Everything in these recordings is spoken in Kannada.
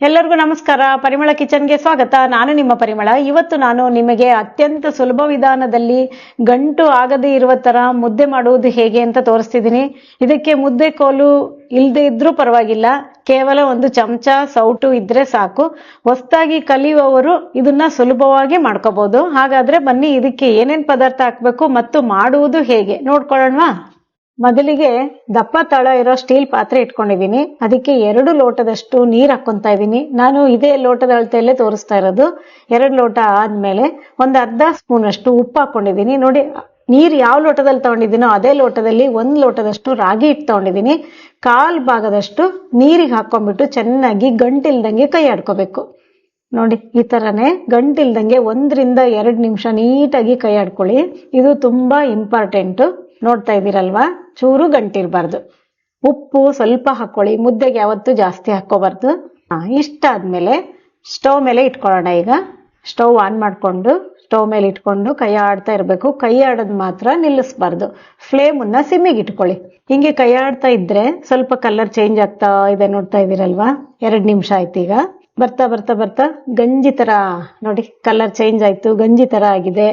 ಎಲ್ಲರಿಗೂ ನಮಸ್ಕಾರ. ಪರಿಮಳ ಕಿಚನ್ಗೆ ಸ್ವಾಗತ. ನಾನು ನಿಮ್ಮ ಪರಿಮಳ. ಇವತ್ತು ನಾನು ನಿಮಗೆ ಅತ್ಯಂತ ಸುಲಭ ವಿಧಾನದಲ್ಲಿ ಗಂಟು ಆಗದೇ ಇರುವ ತರ ಮುದ್ದೆ ಮಾಡುವುದು ಹೇಗೆ ಅಂತ ತೋರಿಸ್ತಿದ್ದೀನಿ. ಇದಕ್ಕೆ ಮುದ್ದೆ ಕೋಲು ಇಲ್ಲದೆ ಇದ್ರೂ ಪರವಾಗಿಲ್ಲ. ಕೇವಲ ಒಂದು ಚಮಚ ಸೌಟು ಇದ್ರೆ ಸಾಕು. ಹೊಸ್ದಾಗಿ ಕಲಿಯುವವರು ಇದನ್ನ ಸುಲಭವಾಗಿ ಮಾಡ್ಕೋಬಹುದು ಹಾಗಾದ್ರೆ ಬನ್ನಿ, ಇದಕ್ಕೆ ಏನೇನ್ ಪದಾರ್ಥ ಹಾಕ್ಬೇಕು ಮತ್ತು ಮಾಡುವುದು ಹೇಗೆ? ನೋಡ್ಕೊಳ್ಳೋಣವಾ? ಮೊದಲಿಗೆ ದಪ್ಪ ತಳ ಇರೋ ಸ್ಟೀಲ್ ಪಾತ್ರೆ ಇಟ್ಕೊಂಡಿದ್ದೀನಿ. ಅದಕ್ಕೆ ಎರಡು ಲೋಟದಷ್ಟು ನೀರು ಹಾಕೊಂತ ಇದ್ದೀನಿ. ನಾನು ಇದೇ ಲೋಟದ ಅಳತೆಯಲ್ಲೇ ತೋರಿಸ್ತಾ ಇರೋದು. ಎರಡು ಲೋಟ ಆದ್ಮೇಲೆ ಒಂದು ಅರ್ಧ ಸ್ಪೂನ್ ಅಷ್ಟು ಉಪ್ಪು ಹಾಕೊಂಡಿದ್ದೀನಿ. ನೋಡಿ, ನೀರು ಯಾವ ಲೋಟದಲ್ಲಿ ತಗೊಂಡಿದ್ದೀನೋ ಅದೇ ಲೋಟದಲ್ಲಿ ಒಂದು ಲೋಟದಷ್ಟು ರಾಗಿ ಹಿಟ್ಟು ತಗೊಂಡಿದ್ದೀನಿ. ಕಾಲು ಭಾಗದಷ್ಟು ನೀರಿಗೆ ಹಾಕೊಂಡ್ಬಿಟ್ಟು ಚೆನ್ನಾಗಿ ಗಂಟಿಲ್ದಂಗೆ ಕೈ ಆಡ್ಕೋಬೇಕು. ನೋಡಿ, ಈ ತರನೇ ಗಂಟಿಲ್ದಂಗೆ ಒಂದರಿಂದ ಎರಡು ನಿಮಿಷ ನೀಟಾಗಿ ಕೈ ಆಡ್ಕೊಳ್ಳಿ. ಇದು ತುಂಬಾ ಇಂಪಾರ್ಟೆಂಟ್ ನೋಡ್ತಾ ಇದ್ದೀರಲ್ವಾ? ಚೂರು ಗಂಟಿರ್ಬಾರ್ದು. ಉಪ್ಪು ಸ್ವಲ್ಪ ಹಾಕೊಳ್ಳಿ, ಮುದ್ದೆಗೆ ಯಾವತ್ತೂ ಜಾಸ್ತಿ ಹಾಕ್ಕೋಬಾರ್ದು. ಇಷ್ಟಾದ್ಮೇಲೆ ಸ್ಟವ್ ಮೇಲೆ ಇಟ್ಕೊಳ್ಳೋಣ ಈಗ. ಸ್ಟವ್ ಆನ್ ಮಾಡಿಕೊಂಡು, ಸ್ಟವ್ ಮೇಲೆ ಇಟ್ಕೊಂಡು ಕೈ ಆಡ್ತಾ ಇರಬೇಕು. ಕೈ ಆಡೋದು ಮಾತ್ರ ನಿಲ್ಲಿಸ್ಬಾರ್ದು. ಫ್ಲೇಮನ್ನ ಸಿಮ್ಮಿಗೆ ಇಟ್ಕೊಳ್ಳಿ. ಹಿಂಗೆ ಕೈ ಆಡ್ತಾ ಇದ್ರೆ ಸ್ವಲ್ಪ ಕಲರ್ ಚೇಂಜ್ ಆಗ್ತಾ ಇದೆ ನೋಡ್ತಾ ಇದೀರಲ್ವಾ ಎರಡು ನಿಮಿಷ ಆಯ್ತು ಈಗ. ಬರ್ತಾ ಬರ್ತಾ ಬರ್ತಾ ಗಂಜಿ ತರ ನೋಡಿ, ಕಲರ್ ಚೇಂಜ್ ಆಯ್ತು, ಗಂಜಿ ತರ ಆಗಿದೆ.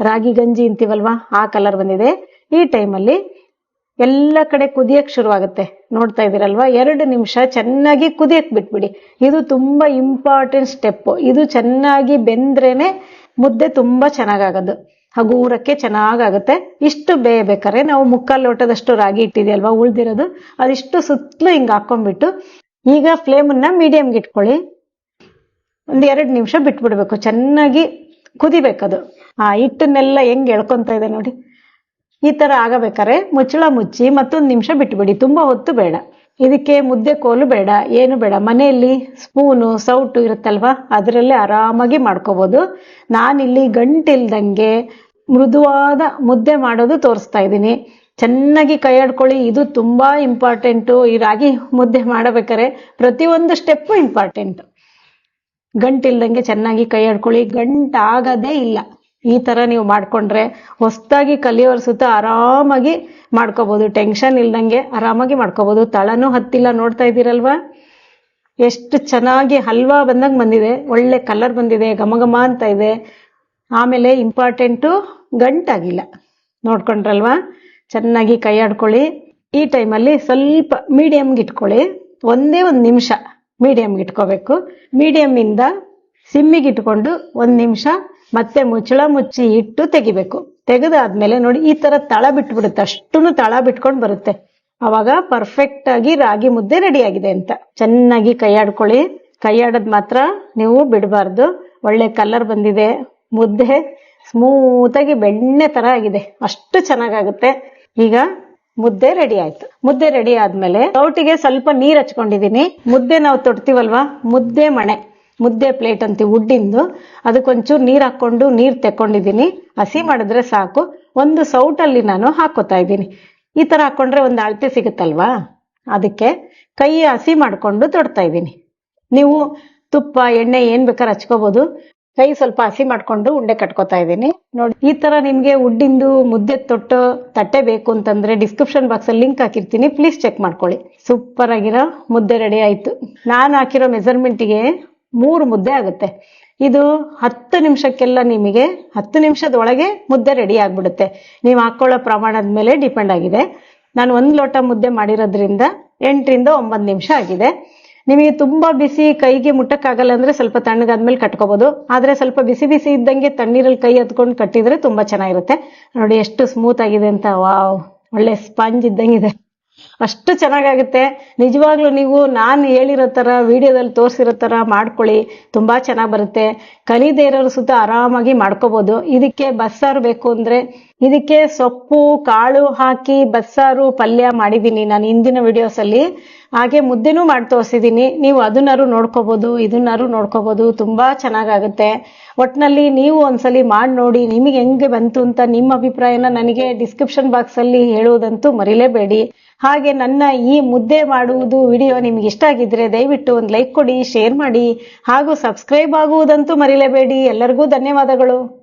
ರಾಗಿ ಗಂಜಿ ಅಂತೀವಲ್ವಾ? ಆ ಕಲರ್ ಬಂದಿದೆ. ಈ ಟೈಮಲ್ಲಿ ಎಲ್ಲ ಕಡೆ ಕುದಿಯಕ್ ಶುರುವಾಗುತ್ತೆ. ನೋಡ್ತಾ ಇದೀರಲ್ವಾ ಎರಡು ನಿಮಿಷ ಚೆನ್ನಾಗಿ ಕುದಿಯಕ್ ಬಿಟ್ಬಿಡಿ. ಇದು ತುಂಬಾ ಇಂಪಾರ್ಟೆಂಟ್ ಸ್ಟೆಪ್ ಇದು ಚೆನ್ನಾಗಿ ಬೆಂದ್ರೇನೆ ಮುದ್ದೆ ತುಂಬಾ ಚೆನ್ನಾಗಾಗೋದು. ಹಗೂರಕ್ಕೆ ಚೆನ್ನಾಗಾಗುತ್ತೆ. ಇಷ್ಟು ಬೇಯಬೇಕಾದ್ರೆ ನಾವು ಮುಕ್ಕಾಲು ಲೋಟದಷ್ಟು ರಾಗಿ ಇಟ್ಟಿದೆಯಲ್ವಾ? ಉಳ್ದಿರೋದು. ಅದಿಷ್ಟು ಸುತ್ತಲೂ ಹಿಂಗೆ ಹಾಕೊಂಡ್ಬಿಟ್ಟು ಈಗ ಫ್ಲೇಮನ್ನು ಮೀಡಿಯಮ್ಗೆ ಇಟ್ಕೊಳ್ಳಿ. ಒಂದು ಎರಡು ನಿಮಿಷ ಬಿಟ್ಬಿಡ್ಬೇಕು. ಚೆನ್ನಾಗಿ ಕುದಿಬೇಕದು. ಆ ಹಿಟ್ಟನ್ನೆಲ್ಲ ಹೆಂಗೆ ಎಳ್ಕೊತಾ ಇದೆ ನೋಡಿ. ಈ ಥರ ಆಗಬೇಕಾದ್ರೆ ಮುಚ್ಚಳ ಮುಚ್ಚಿ ಮತ್ತೊಂದು ನಿಮಿಷ ಬಿಟ್ಬಿಡಿ, ತುಂಬಾ ಹೊತ್ತು ಬೇಡ. ಇದಕ್ಕೆ ಮುದ್ದೆ ಕೋಲು ಬೇಡ, ಏನು ಬೇಡ. ಮನೆಯಲ್ಲಿ ಸ್ಪೂನು, ಸೌಟು ಇರುತ್ತಲ್ವಾ, ಅದರಲ್ಲೇ ಆರಾಮಾಗಿ ಮಾಡ್ಕೋಬಹುದು ನಾನಿಲ್ಲಿ ಗಂಟಿಲ್ದಂಗೆ ಮೃದುವಾದ ಮುದ್ದೆ ಮಾಡೋದು ತೋರಿಸ್ತಾ ಇದ್ದೀನಿ. ಚೆನ್ನಾಗಿ ಕೈಯಾಡ್ಕೊಳ್ಳಿ ಇದು ತುಂಬಾ ಇಂಪಾರ್ಟೆಂಟು. ಈ ರಾಗಿ ಮುದ್ದೆ ಮಾಡಬೇಕಾರೆ ಪ್ರತಿಯೊಂದು ಸ್ಟೆಪ್ಪು ಇಂಪಾರ್ಟೆಂಟ್. ಗಂಟಿಲ್ದಂಗೆ ಚೆನ್ನಾಗಿ ಕೈಯಾಡ್ಕೊಳ್ಳಿ ಗಂಟಾಗದೇ ಇಲ್ಲ. ಈ ತರ ನೀವು ಮಾಡ್ಕೊಂಡ್ರೆ ಹೊಸ್ದಾಗಿ ಕಲಿಯೋರ್ ಸುತ್ತ ಆರಾಮಾಗಿ ಮಾಡ್ಕೋಬಹುದು ಟೆನ್ಷನ್ ಇಲ್ದಂಗೆ ಆರಾಮಾಗಿ ಮಾಡ್ಕೋಬಹುದು ತಳನು ಹತ್ತಿಲ್ಲ ನೋಡ್ತಾ ಇದ್ದೀರಲ್ವಾ? ಎಷ್ಟು ಚೆನ್ನಾಗಿ ಹಲ್ವಾ ಬಂದಂಗೆ ಬಂದಿದೆ. ಒಳ್ಳೆ ಕಲರ್ ಬಂದಿದೆ, ಘಮ ಘಮ ಅಂತ ಇದೆ. ಆಮೇಲೆ ಇಂಪಾರ್ಟೆಂಟು ಗಂಟಾಗಿಲ್ಲ. ನೋಡ್ಕೊಂಡ್ರಲ್ವಾ? ಚೆನ್ನಾಗಿ ಕೈ ಆಡ್ಕೊಳ್ಳಿ. ಈ ಟೈಮಲ್ಲಿ ಸ್ವಲ್ಪ ಮೀಡಿಯಂಗೆ ಇಟ್ಕೊಳ್ಳಿ. ಒಂದೇ ಒಂದು ನಿಮಿಷ ಮೀಡಿಯಂಗೆ ಇಟ್ಕೋಬೇಕು. ಮೀಡಿಯಮ್ಮಿಂದ ಸಿಮ್ಮಿಗೆ ಇಟ್ಕೊಂಡು ಒಂದು ನಿಮಿಷ ಮತ್ತೆ ಮುಚ್ಚಳ ಮುಚ್ಚಿ ಇಟ್ಟು ತೆಗಿಬೇಕು. ತೆಗೆದಾದ್ಮೇಲೆ ನೋಡಿ, ಈ ತರ ತಳ ಬಿಟ್ಬಿಡುತ್ತೆ. ಅಷ್ಟುನು ತಳ ಬಿಟ್ಕೊಂಡು ಬರುತ್ತೆ. ಅವಾಗ ಪರ್ಫೆಕ್ಟ್ ಆಗಿ ರಾಗಿ ಮುದ್ದೆ ರೆಡಿ ಆಗಿದೆ ಅಂತ. ಚೆನ್ನಾಗಿ ಕೈಯಾಡ್ಕೊಳ್ಳಿ. ಆಡ್ಕೊಳ್ಳಿ ಕೈ ಆಡೋದ್ ಮಾತ್ರ ನೀವು ಬಿಡಬಾರ್ದು. ಒಳ್ಳೆ ಕಲರ್ ಬಂದಿದೆ. ಮುದ್ದೆ ಸ್ಮೂತಾಗಿ ಬೆಣ್ಣೆ ತರ ಆಗಿದೆ. ಅಷ್ಟು ಚೆನ್ನಾಗಾಗುತ್ತೆ. ಈಗ ಮುದ್ದೆ ರೆಡಿ ಆಯ್ತು. ಮುದ್ದೆ ರೆಡಿ ಆದ್ಮೇಲೆ ಸೌಟಿಗೆ ಸ್ವಲ್ಪ ನೀರ್ ಹಚ್ಕೊಂಡಿದೀನಿ ಮುದ್ದೆ ನಾವು ತೊಡ್ತೀವಲ್ವಾ? ಮುದ್ದೆ ಮಣೆ. ಮುದ್ದೆ ಪ್ಲೇಟ್ ಅಂತೀವಿ ಉಡ್ಡಿಂದು ಅದಕ್ಕೊಂಚೂರು ನೀರು ಹಾಕ್ಕೊಂಡು ನೀರು ತೆಕ್ಕೊಂಡಿದ್ದೀನಿ. ಹಸಿ ಮಾಡಿದ್ರೆ ಸಾಕು. ಒಂದು ಸೌಟಲ್ಲಿ ನಾನು ಹಾಕೋತಾ ಇದ್ದೀನಿ. ಈ ಥರ ಹಾಕೊಂಡ್ರೆ ಒಂದು ಅಳತೆ ಸಿಗುತ್ತಲ್ವಾ? ಅದಕ್ಕೆ ಕೈ ಹಸಿ ಮಾಡಿಕೊಂಡು ತೊಡ್ತಾ ಇದ್ದೀನಿ. ನೀವು ತುಪ್ಪ, ಎಣ್ಣೆ ಏನು ಬೇಕಾದ್ರೆ ಹಚ್ಕೋಬೋದು. ಕೈ ಸ್ವಲ್ಪ ಹಸಿ ಮಾಡಿಕೊಂಡು ಉಂಡೆ ಕಟ್ಕೋತಾ ಇದ್ದೀನಿ. ನೋಡಿ, ಈ ಥರ ನಿಮಗೆ ಉಡ್ಡಿಂದು ಮುದ್ದೆ ತೊಟ್ಟು ತಟ್ಟೆ ಬೇಕು ಅಂತಂದ್ರೆ ಡಿಸ್ಕ್ರಿಪ್ಷನ್ ಬಾಕ್ಸಲ್ಲಿ ಲಿಂಕ್ ಹಾಕಿರ್ತೀನಿ. ಪ್ಲೀಸ್ ಚೆಕ್ ಮಾಡ್ಕೊಳ್ಳಿ. ಸೂಪರ್ ಆಗಿರೋ ಮುದ್ದೆ ರೆಡಿ ಆಯಿತು. ನಾನು ಹಾಕಿರೋ ಮೆಜರ್ಮೆಂಟ್ಗೆ ಮೂರು ಮುದ್ದೆ ಆಗುತ್ತೆ. ಇದು ಹತ್ತು ನಿಮಿಷಕ್ಕೆಲ್ಲ ನಿಮಗೆ ಹತ್ತು ನಿಮಿಷದೊಳಗೆ ಮುದ್ದೆ ರೆಡಿ ಆಗ್ಬಿಡುತ್ತೆ. ನೀವು ಹಾಕೊಳ್ಳೋ ಪ್ರಮಾಣದ ಮೇಲೆ ಡಿಪೆಂಡ್ ಆಗಿದೆ. ನಾನು ಒಂದು ಲೋಟ ಮುದ್ದೆ ಮಾಡಿರೋದ್ರಿಂದ ಎಂಟರಿಂದ ಒಂಬತ್ತು ನಿಮಿಷ ಆಗಿದೆ. ನಿಮಗೆ ತುಂಬ ಬಿಸಿ ಕೈಗೆ ಮುಟ್ಟಕ್ಕಾಗಲ್ಲ ಅಂದರೆ ಸ್ವಲ್ಪ ತಣ್ಣಗಾದ್ಮೇಲೆ ಕಟ್ಕೋಬೋದು. ಆದರೆ ಸ್ವಲ್ಪ ಬಿಸಿ ಬಿಸಿ ಇದ್ದಂಗೆ ತಣ್ಣೀರಲ್ಲಿ ಕೈ ಹತ್ಕೊಂಡು ಕಟ್ಟಿದರೆ ತುಂಬ ಚೆನ್ನಾಗಿರುತ್ತೆ. ನೋಡಿ ಎಷ್ಟು ಸ್ಮೂತ್ ಆಗಿದೆ ಅಂತ. ವಾವ್ ಒಳ್ಳೆ ಸ್ಪಂಜ್ ಇದ್ದಂಗಿದೆ. ಅಷ್ಟು ಚೆನ್ನಾಗಾಗುತ್ತೆ. ನಿಜವಾಗ್ಲೂ ನೀವು ನಾನು ಹೇಳಿರೋ ಥರ ವಿಡಿಯೋದಲ್ಲಿ ತೋರಿಸಿರೋ ಥರ ಮಾಡ್ಕೊಳ್ಳಿ. ತುಂಬಾ ಚೆನ್ನಾಗಿ ಬರುತ್ತೆ. ಕಲಿದೇ ಇರೋರು ಸುತ್ತ ಆರಾಮಾಗಿ ಮಾಡ್ಕೋಬೋದು. ಇದಕ್ಕೆ ಬಸ್ಸಾರು ಬೇಕು ಅಂದ್ರೆ ಇದಕ್ಕೆ ಸೊಪ್ಪು, ಕಾಳು ಹಾಕಿ ಬಸ್ಸಾರು ಪಲ್ಯ ಮಾಡಿದ್ದೀನಿ ನಾನು ಹಿಂದಿನ ವಿಡಿಯೋಸಲ್ಲಿ ಹಾಗೆ ಮುದ್ದೆನೂ ಮಾಡಿ ತೋರಿಸಿದ್ದೀನಿ. ನೀವು ಅದನ್ನಾರು ನೋಡ್ಕೋಬೋದು, ಇದನ್ನಾರು ನೋಡ್ಕೋಬೋದು. ತುಂಬಾ ಚೆನ್ನಾಗಾಗುತ್ತೆ. ಒಟ್ನಲ್ಲಿ ನೀವು ಒಂದ್ಸಲಿ ಮಾಡಿ ನೋಡಿ ನಿಮಗೆ ಹೆಂಗೆ ಬಂತು ಅಂತ ನಿಮ್ಮ ಅಭಿಪ್ರಾಯನ ನನಗೆ ಡಿಸ್ಕ್ರಿಪ್ಷನ್ ಬಾಕ್ಸಲ್ಲಿ ಹೇಳುವುದಂತೂ ಮರಿಲೇಬೇಡಿ. ಹಾಗೆ ನನ್ನ ಈ ಮುದ್ದೆ ಮಾಡುವುದು ವಿಡಿಯೋ ನಿಮ್ಗೆ ಇಷ್ಟ ಆಗಿದ್ರೆ ದಯವಿಟ್ಟು ಒಂದು ಲೈಕ್ ಕೊಡಿ, ಶೇರ್ ಮಾಡಿ ಹಾಗೂ ಸಬ್ಸ್ಕ್ರೈಬ್ ಆಗುವುದಂತೂ ಮರಿಲೇಬೇಡಿ ಎಲ್ಲರಿಗೂ ಧನ್ಯವಾದಗಳು.